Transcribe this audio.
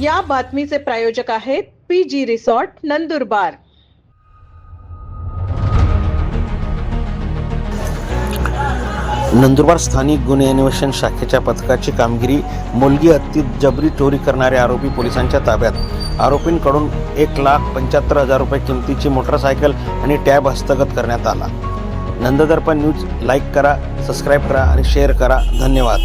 या बातमीचे प्रायोजक आहेत P G resort Nandurbar. Nandurbar स्थानिक गुन्हे अन्वेषण शाखेच्या पथकाची कामगिरी मुलगी हत्तीत जबरी चोरी करणारे आरोपी पोलिसांच्या ताब्यात. आरोपींकडून एक लाख पंच्याहत्तर हजार रुपये किमतीची मोटरसायकल आणि टॅब हस्तगत करण्यात आला. नंददर्पण न्यूज लाईक करा सबस्क्राईब करा आणि शेअर करा. धन्यवाद.